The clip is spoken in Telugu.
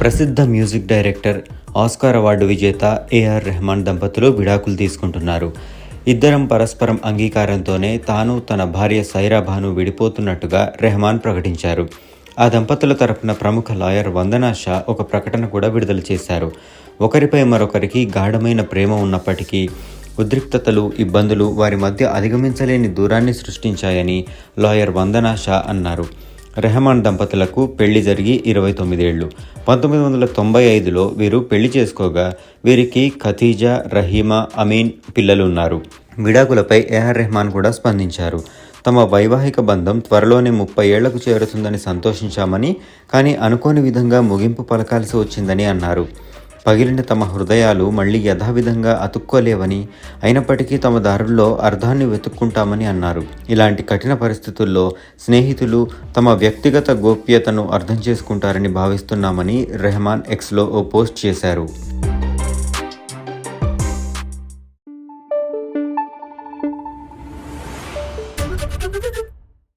ప్రసిద్ధ మ్యూజిక్ డైరెక్టర్ ఆస్కార్ అవార్డు విజేత ఏఆర్ రెహమాన్ దంపతులు విడాకులు తీసుకుంటున్నారు. ఇద్దరం పరస్పరం అంగీకారంతోనే తాను తన భార్య సైరాభాను విడిపోతున్నట్టుగా రెహమాన్ ప్రకటించారు. ఆ దంపతుల తరపున ప్రముఖ లాయర్ వందనా షా ఒక ప్రకటన కూడా విడుదల చేశారు. ఒకరిపై మరొకరికి గాఢమైన ప్రేమ ఉన్నప్పటికీ ఉద్రిక్తతలు ఇబ్బందులు వారి మధ్య అధిగమించలేని దూరాన్ని సృష్టించాయని లాయర్ వందనా షా అన్నారు. రెహమాన్ దంపతులకు పెళ్ళి జరిగి ఇరవై తొమ్మిదేళ్ళు పంతొమ్మిది వందల తొంభై ఐదులో వీరు పెళ్ళి చేసుకోగా వీరికి ఖతీజా రహీమా అమీన్ పిల్లలున్నారు. విడాకులపై ఏఆర్ రెహమాన్ కూడా స్పందించారు. తమ వైవాహిక బంధం త్వరలోనే ముప్పై ఏళ్ళకు చేరుతుందని సంతోషించామని కానీ అనుకోని విధంగా ముగింపు పలకాల్సి వచ్చిందని అన్నారు. పగిలిన తమ హృదయాలు మళ్ళీ యథావిధంగా అతుక్కోలేవని అయినప్పటికీ తమ దారుల్లో అర్థాన్ని వెతుక్కుంటామని అన్నారు ఇలాంటి కఠిన పరిస్థితుల్లో స్నేహితులు తమ వ్యక్తిగత గోప్యతను అర్థం చేసుకుంటారని భావిస్తున్నామని రెహమాన్ ఎక్స్లో ఓ పోస్ట్ చేశారు